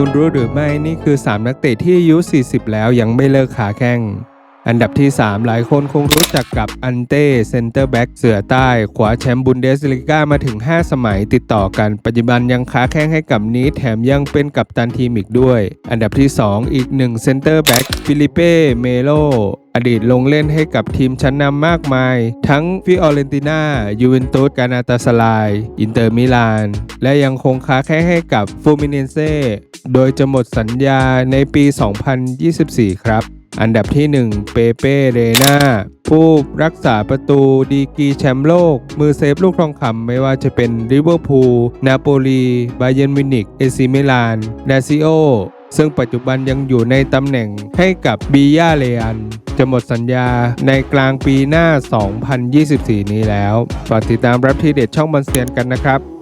คุณรู้หรือไม่นี่คือ 3 นักเตะที่อายุ 40 แล้วยังไม่เลิกขาแข้ง อันดับที่ 3 หลายคนคงรู้จักกับอันเต้เซนเตอร์แบ็กเสือใต้คว้าแชมป์บุนเดสลิก้ามาถึง 5 สมัยติดต่อกัน ปัจจุบันยังค้าแข้งให้กับนี้แถมยังเป็นกัปตันทีมอีกด้วย อันดับที่ 2 อีกหนึ่งเซนเตอร์แบ็กฟิลิเป้เมโลอดีตลงเล่นให้กับทีมชั้นนำมากมาย ทั้งฟิออเรนติน่ายูเวนตุสกานาตาสลาย อินเตอร์มิลาน และยังคงค้าแข้งให้กับฟูมิเนเซ่โดยจะหมดสัญญาในปี 2024 ครับ อันดับที่ 1 เปเป้ เรนาผู้รักษาประตูดีกีแชมป์โลก มือเซฟลูกทองคำไม่ว่าจะเป็นริเวอร์พูล นาโปลี บาเยนมินิก เอซิมิลานนาซิโอ ซึ่งปัจจุบันยังอยู่ในตำแหน่งให้กับบียาเลอันจะหมดสัญญาในกลางปีหน้า 2024 นี้แล้ว ฝากติดตามรับทีเด็ดช่องบันเซียนกันนะครับ